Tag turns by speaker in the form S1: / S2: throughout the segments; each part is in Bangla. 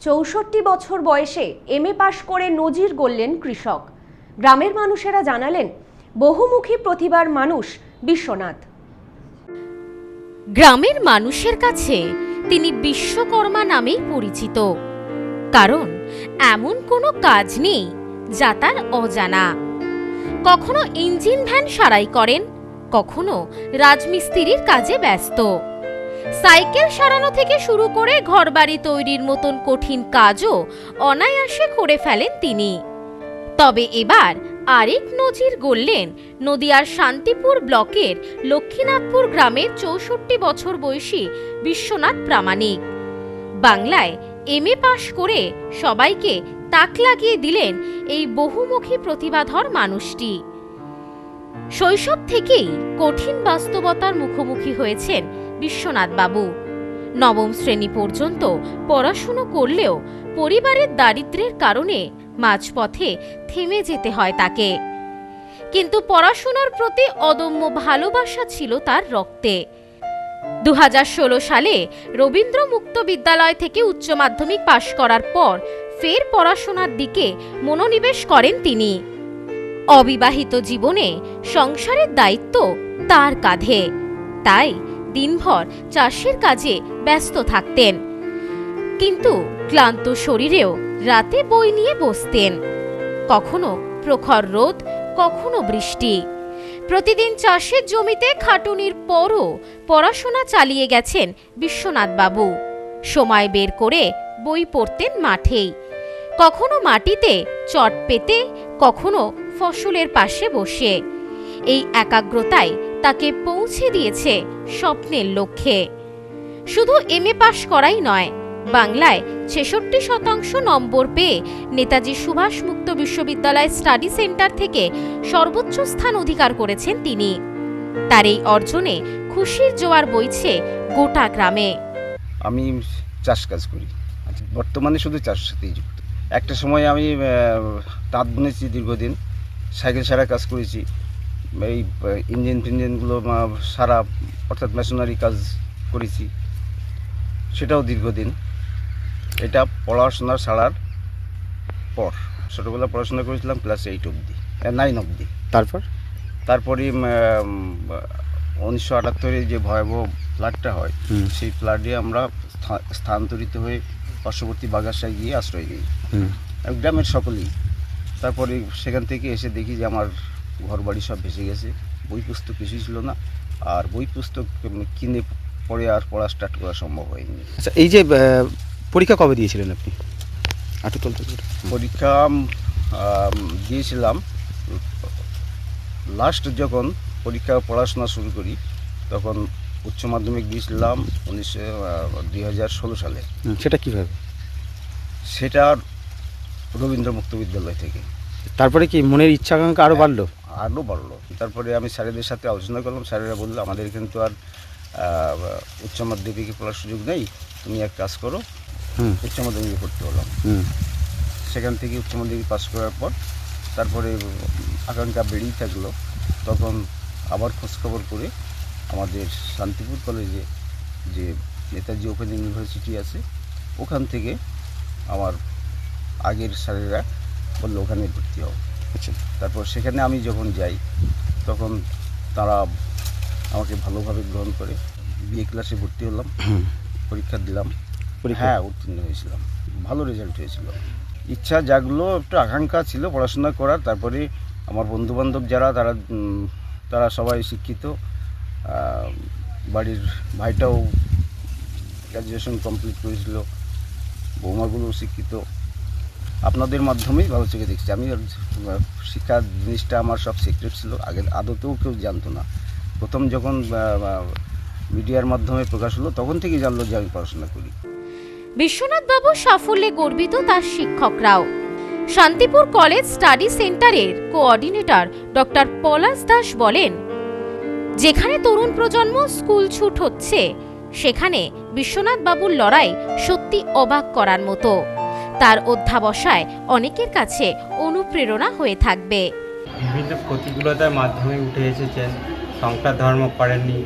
S1: চৌষট্টি বছর বয়সে এম এ পাশ করে নজির গড়লেন কৃষক। গ্রামের মানুষেরা জানালেন, বহুমুখী প্রতিভার মানুষ বিশ্বনাথ।
S2: গ্রামের মানুষের কাছে তিনি বিশ্বকর্মা নামেই পরিচিত। কারণ, এমন কোনো কাজ নেই যা তার অজানা। কখনো ইঞ্জিন ভ্যান সারাই করেন, কখনো রাজমিস্ত্রির কাজে ব্যস্ত। সাইকেল সারানো থেকে শুরু করে ঘরবাড়ি তৈরির মতন কঠিন কাজও অনায়াসে করে ফেলেন তিনি। তবে এবার আরেক নজির গড়লেন নদিয়ার শান্তিপুর ব্লকের লক্ষ্মীনাথপুর গ্রামের চৌষট্টি বছর বয়সী বিশ্বনাথ প্রামাণিক। বাংলায় এম এ পাশ করে সবাইকে তাক লাগিয়ে দিলেন এই বহুমুখী প্রতিভাধর মানুষটি। শৈশব থেকেই কঠিন বাস্তবতার মুখোমুখি হয়েছেন বিশ্বনাথ বাবু। নবম শ্রেণি পর্যন্ত পড়াশুনো করলেও পরিবারের দারিদ্র্যের কারণে মাঝপথে থেমে যেতে হয় তাকে। কিন্তু পড়াশোনার প্রতি অদম্য ভালোবাসা ছিল তার রক্তে। দু হাজার ষোলো সালে রবীন্দ্র মুক্ত বিদ্যালয় থেকে উচ্চ মাধ্যমিক পাশ করার পর ফের পড়াশোনার দিকে মনোনিবেশ করেন তিনি। অবিবাহিত জীবনে সংসারের দায়িত্ব তার কাঁধে। তাই দিনভর চাষের কাজে ব্যস্ত থাকতেন। কিন্তু ক্লান্ত শরীরেও রাতে বই নিয়ে বসতেন। কখনো প্রখর রোদ, কখনো বৃষ্টি। প্রতিদিন চাষের জমিতে খাটুনির পরও পড়াশোনা চালিয়ে গেছেন বিশ্বনাথ বাবু সময় বের করে বই পড়তেন মাঠেই। কখনো মাটিতে চট পেতে, কখনো ফসলের পাশে বসে। এই একাগ্রতায় তাকে পৌঁছে দিয়েছে স্বপ্নের লক্ষ্যে। শুধু এম এ পাশ করাই নয়, বাংলায় ছেষট্টি শতাংশ নম্বর পেয়ে নেতাজি সুভাষ মুক্ত বিশ্ববিদ্যালয় স্টাডি সেন্টার থেকে সর্বোচ্চ স্থান অধিকার করেছেন তিনি। তার এই অর্জনে খুশির জোয়ার বইছে গোটা গ্রামে।
S3: আমি চাষ কাজ করি। আচ্ছা বর্তমানে শুধু চাষের সাথেই যুক্ত। একটা সময় আমি তাঁত বুনেছি দীর্ঘদিন, সাইকেল সারা কাজ করেছি। এই ইঞ্জিন ফিঞ্জিনগুলো সারা অর্থাৎ মেশিনারি কাজ করেছি। সেটাও দীর্ঘদিন। এটা পড়াশোনা ছাড়ার পর। ছোটোবেলা পড়াশোনা করেছিলাম ক্লাস এইট অবধি নাইন অবধি।
S4: তারপর?
S3: তারপরে উনিশশো আটাত্তরে যে ভয়াবহ ফ্লাডটা হয় সেই ফ্লাডে আমরা স্থা- স্থানান্তরিত হয়ে পার্শ্ববর্তী বাগাসায় গিয়ে আশ্রয় নিই। গ্রামের সকলেই। তারপরে সেখান থেকে এসে দেখি যে আমার ঘর বাড়ি সব ভেসে গেছে। বই পুস্তক কিছুই ছিল না। আর বই পুস্তক কিনে পড়ে আর পড়া স্টার্ট করা সম্ভব হয়নি।
S4: আচ্ছা এই যে পরীক্ষা কবে দিয়েছিলেন আপনি?
S3: পরীক্ষা দিয়েছিলাম। লাস্ট যখন পরীক্ষা পড়াশোনা শুরু করি তখন উচ্চ মাধ্যমিক দিয়েছিলাম উনিশশো দুই হাজার ষোলো সালে।
S4: সেটা কীভাবে?
S3: সেটা রবীন্দ্র মুক্ত বিদ্যালয় থেকে।
S4: তারপরে কি মনের ইচ্ছা আকাঙ্ক্ষা আরও বাড়লো?
S3: আরও বাড়লো। তারপরে আমি স্যারেদের সাথে আলোচনা করলাম। স্যারেরা বলল আমাদের কিন্তু আর উচ্চ মাধ্যমিকে পড়ার সুযোগ নেই। তুমি এক কাজ করো উচ্চ মাধ্যমিকে পড়তে হলাম সেখান থেকে উচ্চ মাধ্যমিক পাস করার পর তারপরে আকাঙ্ক্ষা বেড়েই থাকল। তখন আবার খোঁজখবর করে আমাদের শান্তিপুর কলেজে যে নেতাজি ওপেন ইউনিভার্সিটি আছে ওখান থেকে আমার আগের স্যারেরা বলল ওখানে ভর্তি হও।
S4: আচ্ছা
S3: তারপর সেখানে আমি যখন যাই তখন তারা আমাকে ভালোভাবে গ্রহণ করে। বিএ ক্লাসে ভর্তি হলাম পরীক্ষা দিলাম। হ্যাঁ উত্তীর্ণ হয়েছিলাম। ভালো রেজাল্ট হয়েছিল। ইচ্ছা জাগলো একটু আকাঙ্ক্ষা ছিল পড়াশোনা করার। তারপরে আমার বন্ধুবান্ধব যারা তারা তারা সবাই শিক্ষিত। বাড়ির ভাইটাও গ্র্যাজুয়েশন কমপ্লিট করেছিল। বৌমাগুলোও শিক্ষিত। আপনাদের মাধ্যমেই চোখে দেখছি আমি শিক্ষা জিনিসটা আমার সব সিক্রেট ছিল। আগে আদতেও কেউ জানতো না। প্রথম যখন মিডিয়ার মাধ্যমে প্রকাশ হলো, তখন থেকেই জানলো যে আমি পড়াশোনা করি।
S2: বিশ্বনাথ বাবুর সাফল্যে গর্বিত তার শিক্ষকরাও। শান্তিপুর কলেজ স্টাডি সেন্টারের কোঅর্ডিনেটর ডক্টর পলাশ দাস বলেন, যেখানে তরুণ প্রজন্ম স্কুল ছুট হচ্ছে, সেখানে বিশ্বনাথ বাবুর লড়াই সত্যি অবাক করার মতো। তার অধ্যাবসায় অনেকের কাছে অনুপ্রেরণা হয়ে থাকবে।
S5: বিভিন্ন প্রতিকূলতার মাধ্যমে উঠে এসেছেন। সংসার ধর্ম করেননি।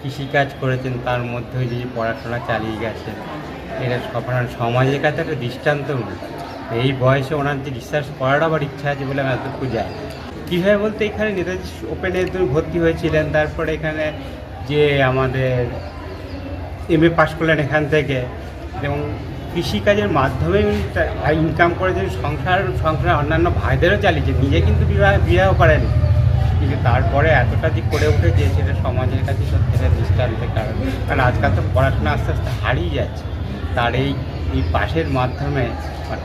S5: কৃষিকাজ করেছেন। তার মধ্যে যে পড়াশোনা চালিয়ে গেছেন। এটা আপনার সমাজের কাছে একটা দৃষ্টান্ত এই বয়সে ওনার যে রিসার্চ করার আবার ইচ্ছা আছে বলে আমি এতটুকু যাই কীভাবে বলতে এখানে নেতাজি ওপেনে ভর্তি হয়েছিলেন। তারপরে এখানে যে আমাদের এম এ পাশ করলেন এখান থেকে। এবং কৃষিকাজের মাধ্যমে ইনকাম করেছেন সংসার সংসার অন্যান্য ভাইদেরও চালিয়েছে, নিজে কিন্তু বিবাহ বিবাহ করেন। কিন্তু তারপরে এতটা যে করে উঠেছে, সেটা সমাজের কাছে সত্যি একটা দৃষ্টান্তের কারণ। কারণ আজকাল তো পড়াশোনা আস্তে আস্তে হারিয়ে যাচ্ছে। তার এই এই পাশের মাধ্যমে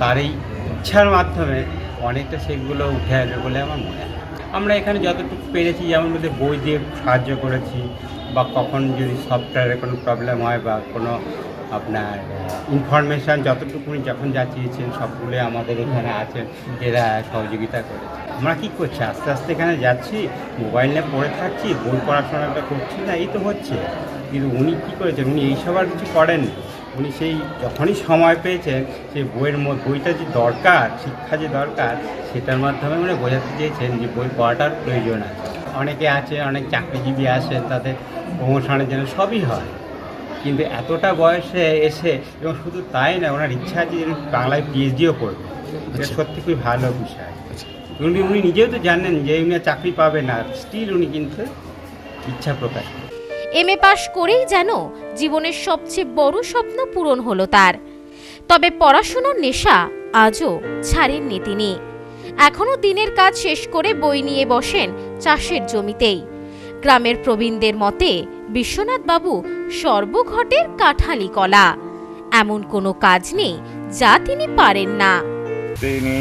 S5: তার এই ইচ্ছার মাধ্যমে অনেকটা সেগুলো উঠে আসবে বলে আমার মনে হয়। আমরা এখানে যতটুকু পেরেছি, যেমন বলতে বই দিয়ে সাহায্য করেছি, বা কখন যদি সফটওয়্যারে কোনো প্রবলেম হয় বা কোনো আপনার ইনফরমেশান যতটুকুনি যখন যা চেয়েছেন সবগুলো আমাদের এখানে আছেন, এরা সহযোগিতা করেছে। আমরা কি করছি? আস্তে আস্তে এখানে যাচ্ছি মোবাইল নিয়ে পড়ে থাকছি, বই পড়াশোনাটা করছি না, এই তো হচ্ছে। কিন্তু উনি কী করেছেন? উনি এইসব আর কিছু করেননি। উনি সেই যখনই সময় পেয়েছেন সেই বইয়ের বইটা যে দরকার, শিক্ষা যে দরকার, সেটার মাধ্যমে উনি বোঝাতে চেয়েছেন যে বই পড়াটার প্রয়োজন আছে। অনেকে আছে, অনেক চাকরিজীবী আসেন, তাদের প্রমোশনের জন্য সবই হয়। কিন্তু এতটা বয়সে এসে এবং শুধু তাই না ওনার ইচ্ছা আছে যে বাংলায় পিএইচডিও করবে। এটা সত্যি খুবই ভালো বিষয়। উনি উনি নিজেও তো জানেন যে উনি চাকরি পাবে না। স্টিল উনি কিন্তু ইচ্ছা প্রকাশ
S2: এম এ পাশ করেই যেন জীবনের সবচেয়ে বড় স্বপ্ন পূরণ হলো তার। তবে পড়াশুনোর নেশা আজও ছাড়েননি তিনি। এখনও দিনের কাজ শেষ করে বই নিয়ে বসেন চাষের জমিতেই। গ্রামের প্রবীণদের মতে বিশ্বনাথ বাবু সর্বঘটের কাঠালি কলা। এমন কোনো কাজ নেই যা তিনি পারেন না।
S6: তিনি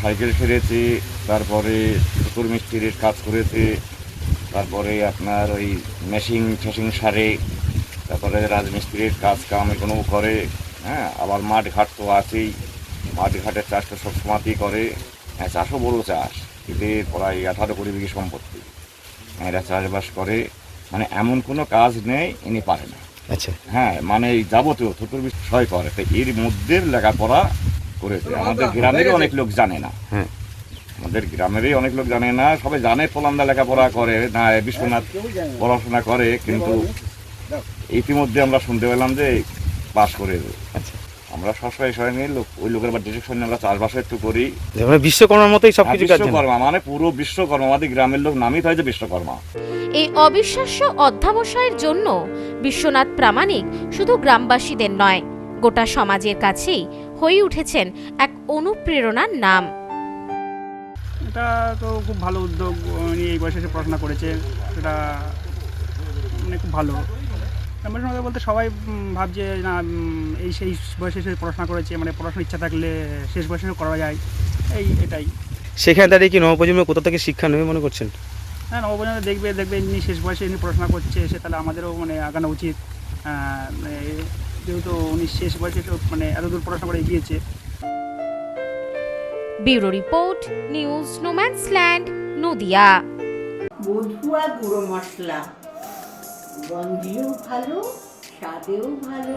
S6: সাইকেল ফেরেছে তারপরে সুতোর মিস্ত্রির কাজ করেছে, তারপরে আপনার ওই মেশিন ঠেশিং সারে, তারপরে রাজমিস্ত্রির কাজ কাম এগুলো করে হ্যাঁ আবার মাঠ ঘাট তো আছেই। মাঠ ঘাটের চাষ তো সবসময়তেই করে। হ্যাঁ চাষও বড় চাষ। এদের প্রায় আঠারো কোটি বিঘি সম্পত্তি। এরা চাষবাস করে। মানে এমন কোনো কাজ নেই ইনি পারে না।
S4: আচ্ছা।
S6: হ্যাঁ মানে এই যাবতীয় থুতুর বিষয় করে তো এর মধ্যে লেখাপড়া করেছে। আমাদের গ্রামেরই অনেক লোক জানে না।
S4: হ্যাঁ।
S6: আমাদের গ্রামেরই অনেক লোক জানে না সবাই জানে পোলান্দা লেখাপড়া করে না বিশ্বনাথ পড়াশোনা করে কিন্তু ইতিমধ্যে আমরা শুনতে পেলাম যে পাস করে
S4: আচ্ছা।
S6: আমরা সবসময় সবাই নিয়ে লোক ওই লোকের বা ডিরেকশন নিয়ে আমরা চাষবাসও একটু করি।
S4: মানে বিশ্বকর্মার মতোই সব
S6: হ্যাঁ,
S4: কিছু
S6: বিশ্বকর্মা মানে পুরো বিশ্বকর্মা আমাদের গ্রামের লোক নামই তো হয়েছে বিশ্বকর্মা।
S2: এই অবিশ্বাস্য অধ্যাবসায়ের জন্য বিশ্বনাথ প্রামাণিক শুধু গ্রামবাসীদের নয় গোটা সমাজের কাছেই হয়ে উঠেছেন এক অনুপ্রেরণার নাম।
S7: এটা তো খুব ভালো উদ্যোগ উনি এই বয়সে এসে পড়াশোনা করেছে সেটা মানে খুব ভালো। আমার মধ্যে বলতে সবাই ভাবছে না এই সেই বয়সে এসে পড়াশোনা করেছে মানে পড়াশোনার ইচ্ছা থাকলে শেষ বয়সে করা যায় এই এটাই।
S4: সেখানে দাঁড়িয়ে কি নবপ্রজন্ম কোথা থেকে শিক্ষা নেবে মনে করছেন?
S7: হ্যাঁ নবপ্রজন্ম দেখবে দেখবে এমনি শেষ বয়সে এমনি পড়াশোনা করছে সে তাহলে আমাদেরও মানে আগানো উচিত। মানে যেহেতু উনি শেষ বয়সে মানে এত দূর পড়াশোনা করে এগিয়েছে।
S2: Bureau report news no man's land Nadia.
S8: বধুয়া গুঁড়ো মশলা। গন্ধেও ভালো স্বাদেও ভালো।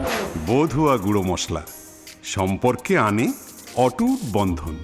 S9: বধুয়া গুঁড়ো মশলা। সম্পর্কে আনে অটুট বন্ধন।